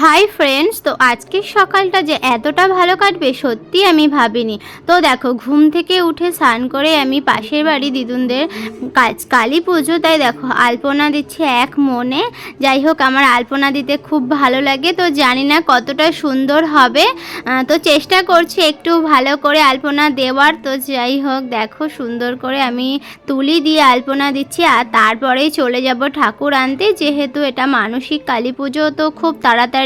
Hi friends তো আজকের সকালটা যে এতটা ভালো কাটবে সত্যি আমি ভাবিনি। তো দেখো, ঘুম থেকে উঠে স্নান করে আমি পাশের বাড়ি দিদুনদের কাজ, কালী পুজো, তাই দেখো, আলপনা দিচ্ছে এক মনে। যাই হোক, আমার আলপনা দিতে খুব ভালো লাগে, তো জানি না কতটা সুন্দর হবে। তো চেষ্টা করছি একটু ভালো করে আলপনা দেওয়ার। তো যাই হোক, দেখো, সুন্দর করে আমি তুলি দিয়ে আলপনা দিচ্ছি, আর তারপরেই চলে যাব ঠাকুর আনতে। যেহেতু এটা মানসিক কালী পুজো, তো খুব তাড়াতাড়ি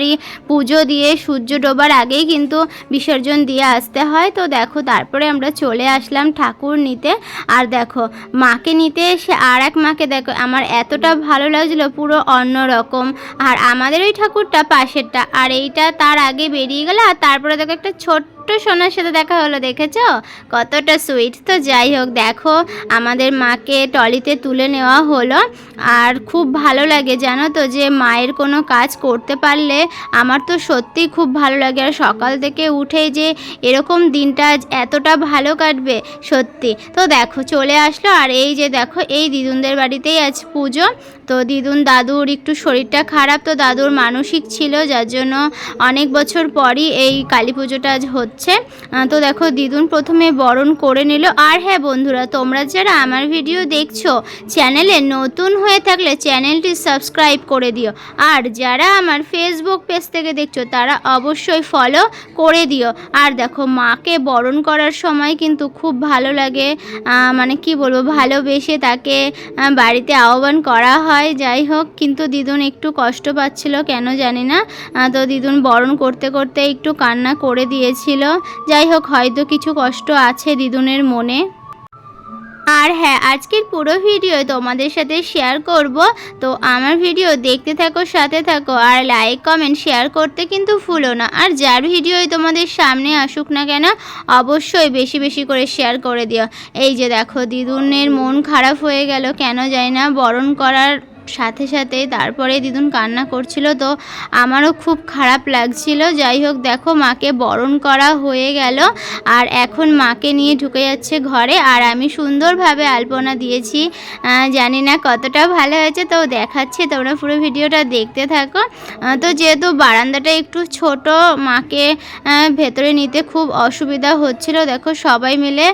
পুজো দিয়ে সূর্য ডোবার আগেই কিন্তু বিসর্জন দিয়ে আসতে হয়। তো দেখো, তারপরে আমরা চলে আসলাম ঠাকুর নিতে। আর দেখো, মাকে নিতে এসে আর এক মাকে দেখো, আমার এতটা ভালো লাগছিল, পুরো অন্য রকম। আর আমাদের ওই ঠাকুরটা পাশেরটা। আর এইটা তার আগে বেরিয়ে গেল, আর তারপরে দেখো একটা ছোট্ট সোনার সাথে দেখা হলো, দেখেছ? কতটা সুইট তো যাই হোক, দেখো, আমাদের মাকে টলিতে তুলে নেওয়া হলো। আর খুব ভালো লাগে, জানো তো, যে মায়ের কোনো কাজ করতে পারলে আমার তো সত্যিই খুব ভালো লাগে। আর সকাল থেকে উঠে যে এরকম দিনটা এতটা ভালো কাটবে, সত্যি। তো দেখো, চলে আসলো। আর এই যে দেখো, এই দিদুনদের বাড়িতেই আজ পুজো। তো দিদুন দাদুর একটু শরীরটা খারাপ, তো দাদুর মানসিক ছিল। যার জন্য অনেক বছর পরই এই কালী পুজোটা আজ হচ্ছে। আহ, তো দেখো দিদুন প্রথমে বরণ করে নিল। আর হ্যাঁ বন্ধুরা তোমরা যারা আমার ভিডিও দেখছ চ্যানেলে নতুন হয়ে থাকলে চ্যানেলটি সাবস্ক্রাইব করে দিও। আর যারা আমার ফেসবুক পেজ থেকে দেখছ তারা অবশ্যই ফলো করে দিও। আর দেখো মাকে বরণ করার সময় কিন্তু খুব ভালো লাগে। মানে কি বলব ভালোবেসে তাকে বাড়িতে আহ্বান করা হয়। যাই হোক কিন্তু দিদুন একটু কষ্ট পাচ্ছিল কেন জানি না। তো দিদুন বরণ করতে করতে একটু কান্না করে দিয়েছিল। যাই হোক, হয়তো কিছু কষ্ট আছে দিদুনের মনে। আর হ্যাঁ আজকের পুরো ভিডিও তোমাদের সাথে শেয়ার করব। তো আমার ভিডিও দেখতে থাকো, সাথে থাকো, আর লাইক কমেন্ট শেয়ার করতে কিন্তু ভুলো না। আর যার ভিডিওই তোমাদের সামনে আসুক না কেন, অবশ্যই বেশি বেশি করে শেয়ার করে দিও। এই যে দেখো, দিদুনের মন খারাপ হয়ে গেল, কেন যায় না, বরণ করার সাথে সাথে তারপরে দিদুন কান্না করছিল তো আমারও খুব খারাপ লাগছিল। যাই হোক, দেখো মাকে বরণ করা হয়ে গেল আর এখন মাকে নিয়ে ঢুকে যাচ্ছে ঘরে আর আমি সুন্দরভাবে আলপনা দিয়েছি। জানি না কতটা ভালো হয়েছে, তো দেখাচ্ছে তোমরা পুরো ভিডিওটা দেখতে থাকো। তো যেহেতু বারান্দাটা একটু ছোট, মাকে ভেতরে নিতে খুব অসুবিধা হচ্ছিল। দেখো সবাই মিলে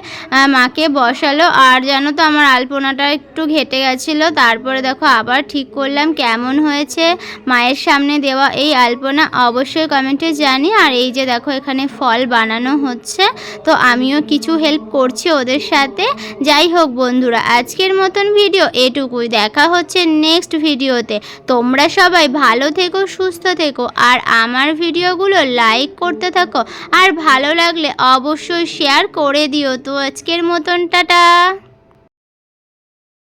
মাকে বসালো। আর জানো তো আমার আলপনাটা একটু ঘেটে গেছিল, তারপরে দেখো আবার ঠিক করলাম, কেমন হয়েছে? মায়ের সামনে দেওয়া এই আলপনা অবশ্যই কমেন্টে জানি। আর এই যে দেখো, এখানে ফল বানানো হচ্ছে। তো আমিও কিছু হেল্প করছি ওদের সাথে। যাই হোক বন্ধুরা, আজকের মতন ভিডিও এটুকুই। দেখা হচ্ছে নেক্সট ভিডিওতে তোমরা সবাই ভালো থেকো, সুস্থ থেকো। আর আমার ভিডিওগুলো লাইক করতে থাকো। আর ভালো লাগলে অবশ্যই শেয়ার করে দিও। তো আজকের মতন, টাটা!